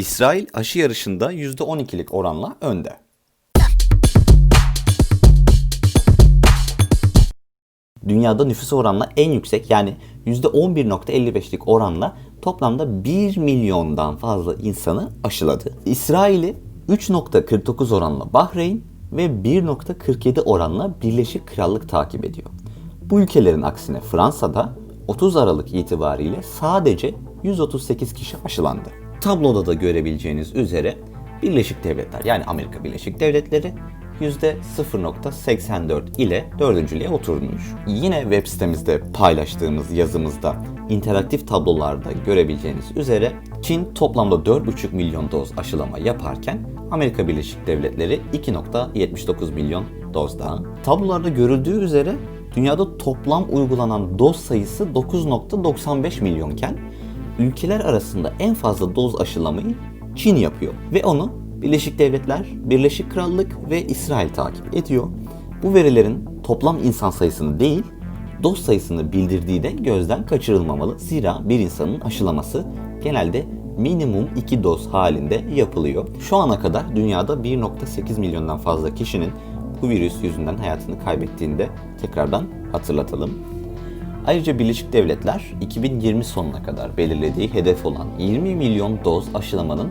İsrail aşı yarışında %12'lik oranla önde. Dünyada nüfus oranla en yüksek yani %11.55'lik oranla toplamda 1 milyondan fazla insanı aşıladı. İsrail'i 3.49 oranla Bahreyn ve 1.47 oranla Birleşik Krallık takip ediyor. Bu ülkelerin aksine Fransa'da 30 Aralık itibariyle sadece 138 kişi aşılandı. Tabloda da görebileceğiniz üzere Birleşik Devletler yani Amerika Birleşik Devletleri %0.84 ile dördüncülüğe oturmuş. Yine web sitemizde paylaştığımız yazımızda interaktif tablolarda görebileceğiniz üzere Çin toplamda 4,5 milyon doz aşılama yaparken Amerika Birleşik Devletleri 2.79 milyon doz daha. Tablolarda görüldüğü üzere dünyada toplam uygulanan doz sayısı 9.95 milyonken ülkeler arasında en fazla doz aşılamayı Çin yapıyor ve onu Birleşik Devletler, Birleşik Krallık ve İsrail takip ediyor. Bu verilerin toplam insan sayısını değil, doz sayısını bildirdiği de gözden kaçırılmamalı. Zira bir insanın aşılaması genelde minimum 2 doz halinde yapılıyor. Şu ana kadar dünyada 1.8 milyondan fazla kişinin bu virüs yüzünden hayatını kaybettiğini de tekrardan hatırlatalım. Ayrıca Birleşik Devletler 2020 sonuna kadar belirlediği hedef olan 20 milyon doz aşılamanın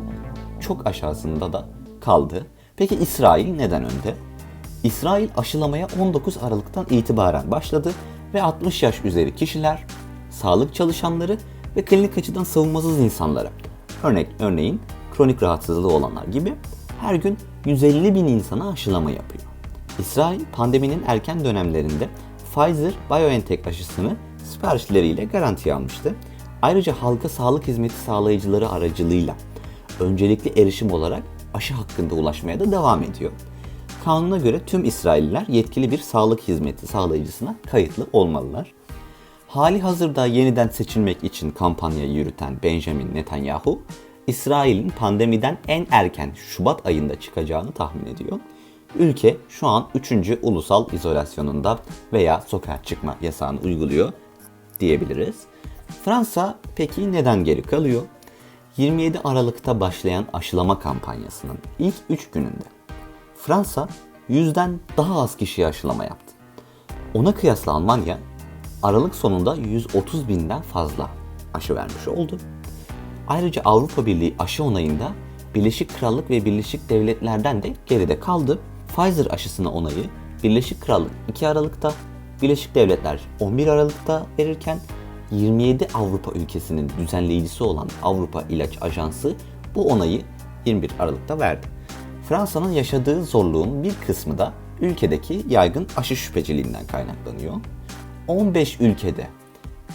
çok aşağısında da kaldı. Peki İsrail neden önde? İsrail aşılamaya 19 Aralık'tan itibaren başladı ve 60 yaş üzeri kişiler, sağlık çalışanları ve klinik açıdan savunmasız insanlara, örnek örneğin kronik rahatsızlığı olanlar gibi her gün 150 bin insana aşılama yapıyor. İsrail pandeminin erken dönemlerinde Pfizer-BioNTech aşısını siparişleriyle garantiye almıştı. Ayrıca halka sağlık hizmeti sağlayıcıları aracılığıyla öncelikli erişim olarak aşı hakkında ulaşmaya da devam ediyor. Kanuna göre tüm İsrailliler yetkili bir sağlık hizmeti sağlayıcısına kayıtlı olmalılar. Hali hazırda yeniden seçilmek için kampanya yürüten Benjamin Netanyahu, İsrail'in pandemiden en erken Şubat ayında çıkacağını tahmin ediyor. Ülke şu an 3. ulusal izolasyonunda veya sokağa çıkma yasağını uyguluyor diyebiliriz. Fransa peki neden geri kalıyor? 27 Aralık'ta başlayan aşılama kampanyasının ilk 3 gününde Fransa yüzden daha az kişiye aşılama yaptı. Ona kıyasla Almanya Aralık sonunda 130 binden fazla aşı vermiş oldu. Ayrıca Avrupa Birliği aşı onayında Birleşik Krallık ve Birleşik Devletler'den de geride kaldı. Pfizer aşısına onayı Birleşik Krallık 2 Aralık'ta, Birleşik Devletler 11 Aralık'ta verirken 27 Avrupa ülkesinin düzenleyicisi olan Avrupa İlaç Ajansı bu onayı 21 Aralık'ta verdi. Fransa'nın yaşadığı zorluğun bir kısmı da ülkedeki yaygın aşı şüpheciliğinden kaynaklanıyor. 15 ülkede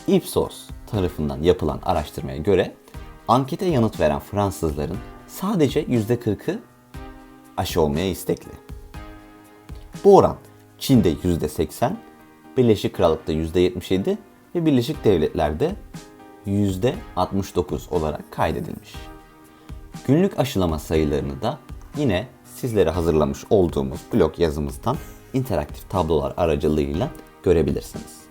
Ipsos tarafından yapılan araştırmaya göre ankete yanıt veren Fransızların sadece %40'ı aşı olmaya istekli. Bu oran Çin'de %80, Birleşik Krallık'ta %77 ve Birleşik Devletler'de %69 olarak kaydedilmiş. Günlük aşılama sayılarını da yine sizlere hazırlamış olduğumuz blog yazımızdan interaktif tablolar aracılığıyla görebilirsiniz.